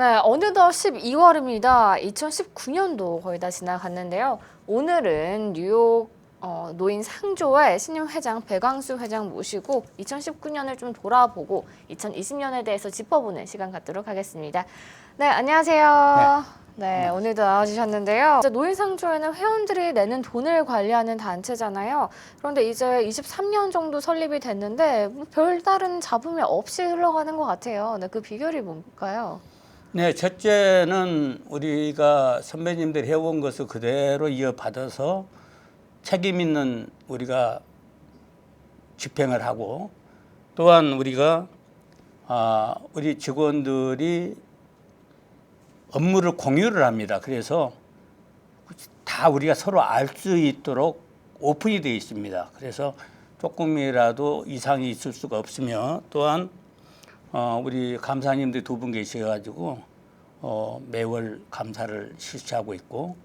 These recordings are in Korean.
네, 어느덧 12월입니다. 2019년도 거의 다 지나갔는데요. 오늘은 뉴욕 어, 노인 상조의 신임 회장 배광수 회장 모시고 2019년을 좀 돌아보고 2020년에 대해서 짚어보는 시간 갖도록 하겠습니다. 네, 안녕하세요. 네, 오늘도 나와주셨는데요. 이제 노인 상조에는 회원들이 내는 돈을 관리하는 단체잖아요. 그런데 이제 23년 정도 설립이 됐는데 뭐 별다른 잡음이 없이 흘러가는 것 같아요. 네, 그 비결이 뭘까요? 네, 첫째는 우리가 선배님들이 해온 것을 그대로 이어받아서 책임 있는 우리가 집행을 하고 또한 우리가 아, 우리 직원들이 업무를 공유를 합니다. 그래서 다 우리가 서로 알 수 있도록 오픈이 되어 있습니다. 그래서 조금이라도 이상이 있을 수가 없으며 또한 어, 우리 감사님들 두 분 계셔가지고 어, 매월 감사를 실시하고 있고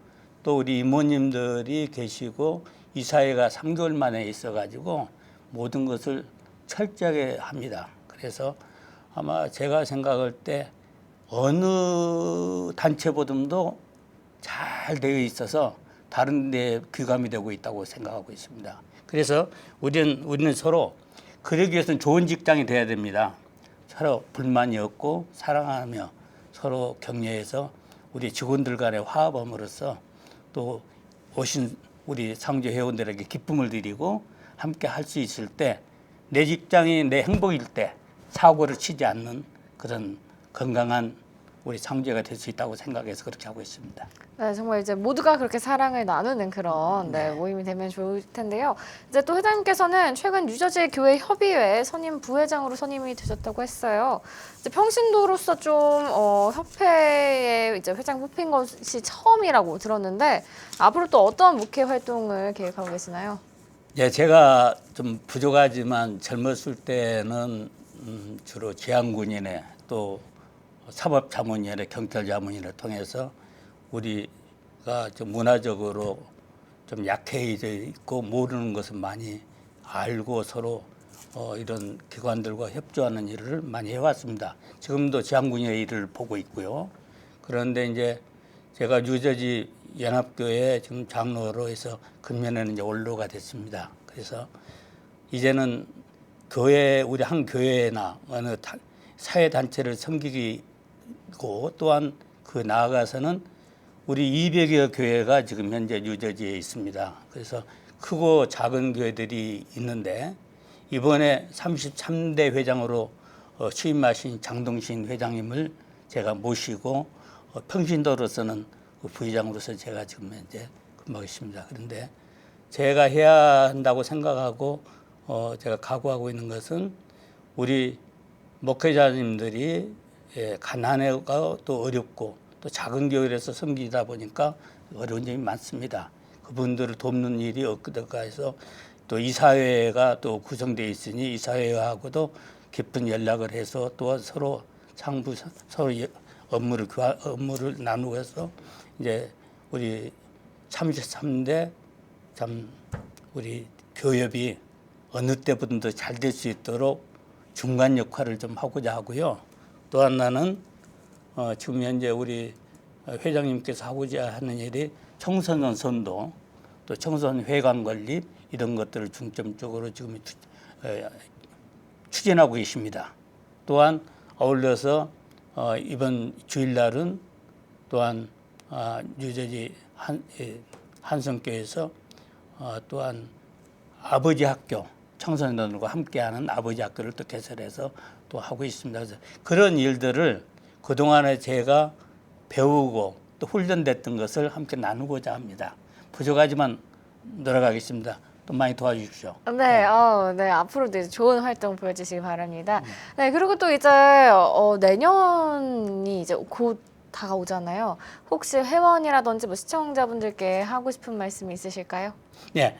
또 우리 이모님들이 계시고 이 사회가 3개월 만에 있어가지고 모든 것을 철저하게 합니다. 그래서 아마 제가 생각할 때 어느 단체보다도 잘 되어 있어서 다른 데 귀감이 되고 있다고 생각하고 있습니다. 그래서 우리는 우리는 서로 그러기 위해서는 좋은 직장이 돼야 됩니다. 서로 불만이 없고 사랑하며 서로 격려해서 우리 직원들 간의 화합함으로써 또 오신 우리 상조 회원들에게 기쁨을 드리고 함께 할 수 있을 때 내 직장이 내 행복일 때 사고를 치지 않는 그런 건강한 우리 상조가 될 수 있다고 생각해서 그렇게 하고 있습니다. 네, 정말 이제 모두가 그렇게 사랑을 나누는 그런 네, 모임이 되면 좋을 텐데요. 이제 또 회장님께서는 최근 뉴저지 교회 협의회 선임 부회장으로 선임이 되셨다고 했어요. 이제 평신도로서 좀 어, 협회에 이제 회장 뽑힌 것이 처음이라고 들었는데 앞으로 또 어떤 목회 활동을 계획하고 계시나요? 예, 제가 좀 부족하지만 젊었을 때는 음, 주로 지향군인회 또 사법자문위원회, 경찰자문위를 통해서 우리가 좀 문화적으로 좀 약해져 있고 모르는 것을 많이 알고 서로 어, 이런 기관들과 협조하는 일을 많이 해왔습니다. 지금도 지향군인회 일을 보고 있고요. 그런데 이제 제가 뉴저지 연합교회 지금 장로로 해서 금년에는 이제 원로가 됐습니다. 그래서 이제는 교회 우리 한 교회나 어느 다- 사회 단체를 섬기 고 또한 그 나아가서는 우리 200여 교회가 지금 현재 뉴저지에 있습니다. 그래서 크고 작은 교회들이 있는데 이번에 33대 회장으로 어, 취임하신 장동신 회장님을 제가 모시고 어, 평신도로서는 그 부의장으로서 제가 지금 현재 근무하고 있습니다. 그런데 제가 해야 한다고 생각하고 어, 제가 각오하고 있는 것은 우리 목회자님들이 예, 가난하고 또 어렵고 또 작은 교회에서 섬기다 보니까 어려운 점이 많습니다. 그분들을 돕는 일이 없을까 해서 또 이사회가 또 구성되어 있으니 이사회하고도 깊은 연락을 해서 또 서로 상부 서로 예- 업무를 교환 업무를 나누고 해서 이제 우리 33대 참 우리 교협이 어느 때보다도 잘 될 수 있도록 중간 역할을 좀 하고자 하고요. 또 하나는 어, 지금 현재 우리 회장님께서 하고자 하는 일이 청소년 선도 또 청소년 회관 관리 이런 것들을 중점적으로 지금 추진하고 계십니다. 또한 어울려서 어, 이번 주일날은 또한 아, 뉴저지 한, 예, 한성교에서 어, 또한 아버지 학교 청소년들과 함께하는 아버지 학교를 또 개설해서 또 하고 있습니다. 그래서 그런 일들을 그 동안에 제가 배우고 또 훈련됐던 것을 함께 나누고자 합니다. 부족하지만 노력하겠습니다. 또 많이 도와주십시오. 네, 어, 네 앞으로도 이제 좋은 활동 보여주시기 바랍니다. 네, 그리고 또 이제 어, 내년이 이제 곧 다가오잖아요. 혹시 회원이라든지 뭐 시청자분들께 하고 싶은 말씀이 있으실까요? 네.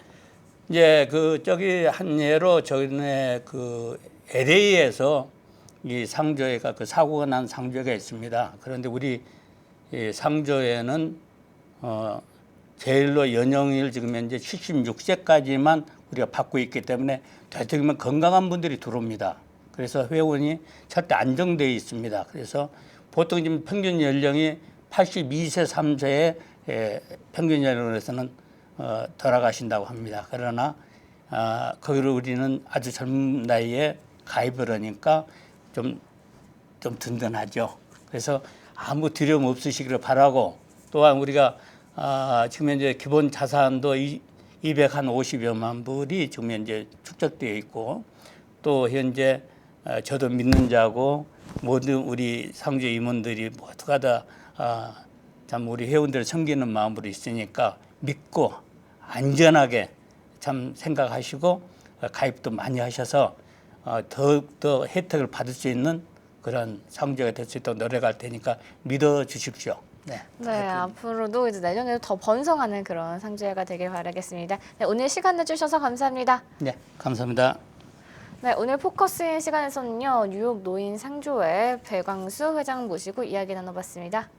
이제 그 저기 한 예로 전에 그 LA에서 이 상조회가 그 사고가 난 상조회가 있습니다. 그런데 우리 이 상조회는 어 제일로 연령일 지금 현재 76세까지만 우리가 받고 있기 때문에 되도록이면 건강한 분들이 들어옵니다. 그래서 회원이 절대 안정되어 있습니다. 그래서 보통 지금 평균 연령이 82세 3세의 에, 평균 연령으로서는 어, 돌아가신다고 합니다. 그러나 아, 거기를 우리는 아주 젊은 나이에 가입을 하니까 좀, 좀 든든하죠. 그래서 아무 두려움 없으시기를 바라고 또한 우리가 아, 지금 현재 기본 자산도 이, 250여만 불이 지금 현재 축적되어 있고 또 현재 어, 저도 믿는 자고 모든 우리 상주 임원들이 모두가 다참 우리 회원들을 섬기는 마음으로 있으니까 믿고 안전하게 참 생각하시고 어, 가입도 많이 하셔서 어, 더욱더 혜택을 받을 수 있는 그런 상주가 될 수 있도록 노력할 테니까 믿어 주십시오. 네. 네, 앞으로도 이제 내년에도 더 번성하는 그런 상주회가 되길 바라겠습니다. 네, 오늘 시간 내주셔서 감사합니다. 네, 감사합니다. 네, 오늘 포커스인 시간에서는요, 뉴욕 노인 상조회 배광수 회장 모시고 이야기 나눠봤습니다.